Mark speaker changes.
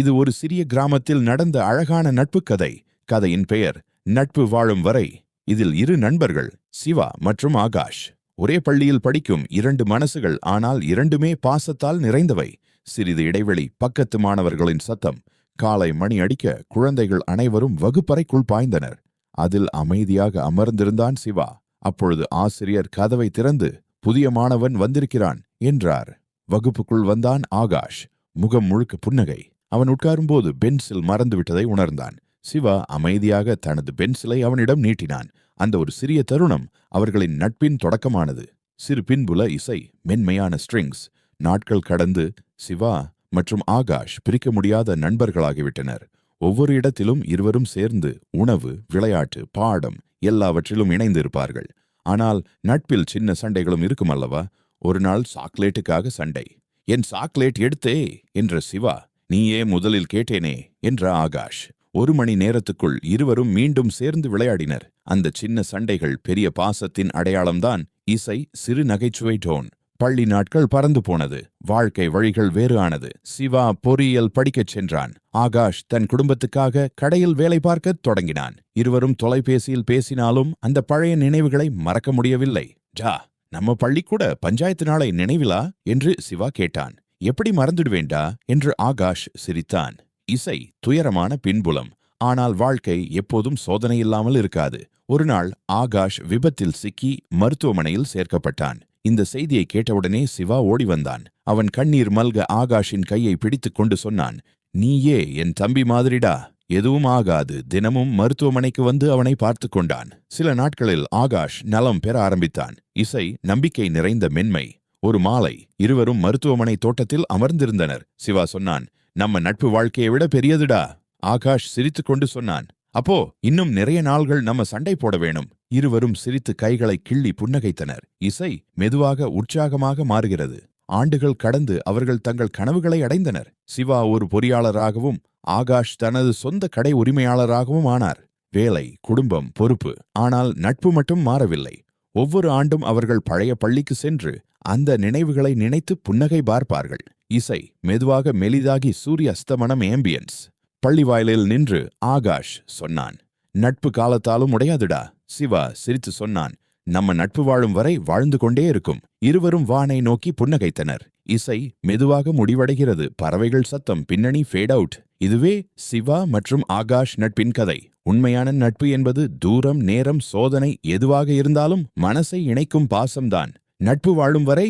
Speaker 1: இது ஒரு சிறிய கிராமத்தில் நடந்த அழகான நட்பு கதை. கதையின் பெயர் நட்பு வாழும் வரை. இதில் இரு நண்பர்கள் சிவா மற்றும் ஆகாஷ். ஒரே பள்ளியில் படிக்கும் இரண்டு மனசுகள் ஆனால் இரண்டுமே பாசத்தால் நிறைந்தவை. சிறிது இடைவெளி பக்கத்து மாணவர்களின் சத்தம். காலை மணி அடிக்க குழந்தைகள் அனைவரும் வகுப்பறைக்குள் பாய்ந்தனர். அதில் அமைதியாக அமர்ந்திருந்தான் சிவா. அப்பொழுது ஆசிரியர் கதவை திறந்து புதிய மாணவன் வந்திருக்கிறான் என்றார். வகுப்புக்குள் வந்தான் ஆகாஷ். முகம் முழுக்க புன்னகை. அவன் உட்காரும்போது பென்சில் மறந்துவிட்டதை உணர்ந்தான். சிவா அமைதியாக தனது பென்சிலை அவனிடம் நீட்டினான். அந்த ஒரு சிறிய தருணம் அவர்களின் நட்பின் தொடக்கமானது. சிறு பின்புல இசை மென்மையான ஸ்ட்ரிங்ஸ். நாட்கள் கடந்து சிவா மற்றும் ஆகாஷ் பிரிக்க முடியாத நண்பர்களாகிவிட்டனர். ஒவ்வொரு இடத்திலும் இருவரும் சேர்ந்து உணவு விளையாட்டு பாடம் எல்லாவற்றிலும் இணைந்திருப்பார்கள். ஆனால் நட்பில் சின்ன சண்டைகளும் இருக்கும் அல்லவா? ஒரு நாள் சாக்லேட்டுக்காக சண்டை. என் சாக்லேட் எடுத்தே! என்ற சிவா நீயே முதலில் கேட்டேனே என்ற ஆகாஷ். ஒரு மணி நேரத்துக்குள் இருவரும் மீண்டும் சேர்ந்து விளையாடினர். அந்த சின்ன சண்டைகள் பெரிய பாசத்தின் அடையாளம்தான் இசை சிறு நகைச்சுவை டோன். பள்ளி நாட்கள் பறந்து போனது. வாழ்க்கை வழிகள் வேறு ஆனது. சிவா பொறியியல் படிக்கச் சென்றான். ஆகாஷ் தன் குடும்பத்துக்காக கடையில் வேலை பார்க்கத் தொடங்கினான். இருவரும் தொலைபேசியில் பேசினாலும் அந்த பழைய நினைவுகளை மறக்க முடியவில்லை. ஜா நம்ம பள்ளிக்கூட பஞ்சாயத்து நாளை நினைவிலா? என்று சிவா கேட்டான். எப்படி மறந்துடுவேண்டா? என்று ஆகாஷ் சிரித்தான். இசை துயரமான பின்புலம். ஆனால் வாழ்க்கை எப்போதும் சோதனை இல்லாமல் இருக்காது. ஒரு நாள் ஆகாஷ் விபத்தில் சிக்கி மருத்துவமனையில் சேர்க்கப்பட்டான். இந்த செய்தியை கேட்டவுடனே சிவா ஓடி வந்தான். அவன் கண்ணீர் மல்க ஆகாஷின் கையை பிடித்துக் கொண்டு சொன்னான் நீயே என் தம்பி மாதிரிடா. எதுவும் ஆகாது. தினமும் மருத்துவமனைக்கு வந்து அவனை பார்த்து கொண்டான். சில நாட்களில் ஆகாஷ் நலம் பெற ஆரம்பித்தான். இசை நம்பிக்கை நிறைந்த மென்மை. ஒரு மாலை இருவரும் மருத்துவமனை தோட்டத்தில் அமர்ந்திருந்தனர். சிவா சொன்னான் நம்ம நட்பு வாழ்க்கையை விட பெரியதுடா. ஆகாஷ் சிரித்துக் கொண்டு சொன்னான் அப்போ இன்னும் நிறைய நாள்கள் நம்ம சண்டை போட வேணும். இருவரும் சிரித்து கைகளை கிள்ளி புன்னகைத்தனர். இசை மெதுவாக உற்சாகமாக மாறுகிறது. ஆண்டுகள் கடந்து அவர்கள் தங்கள் கனவுகளை அடைந்தனர். சிவா ஒரு பொறியாளராகவும் ஆகாஷ் தனது சொந்த கடை உரிமையாளராகவும் ஆனார். வேலை குடும்பம் பொறுப்பு ஆனால் நட்பு மட்டும் மாறவில்லை. ஒவ்வொரு ஆண்டும் அவர்கள் பழைய பள்ளிக்கு சென்று அந்த நினைவுகளை நினைத்து புன்னகை பார்ப்பார்கள். இசை மெதுவாக மெலிதாகி சூரிய அஸ்தமனம் ஏம்பியன்ஸ் பள்ளிவாயிலில் நின்று ஆகாஷ் சொன்னான் நட்பு காலத்தாலும் உடையாதுடா சிவா சிரித்து சொன்னான் நம்ம நட்பு வாழும் வரை வாழ்ந்து கொண்டே இருக்கும். இருவரும் வானை நோக்கி புன்னகைத்தனர். இசை மெதுவாக முடிவடைகிறது. பறவைகள் சத்தம் பின்னணி ஃபேட் அவுட் இதுவே சிவா மற்றும் ஆகாஷ் நட்பின் கதை. உண்மையான நட்பு என்பது தூரம் நேரம் சோதனை எதுவாக இருந்தாலும் மனசை இணைக்கும் பாசம்தான். நட்பு வாழும் வரை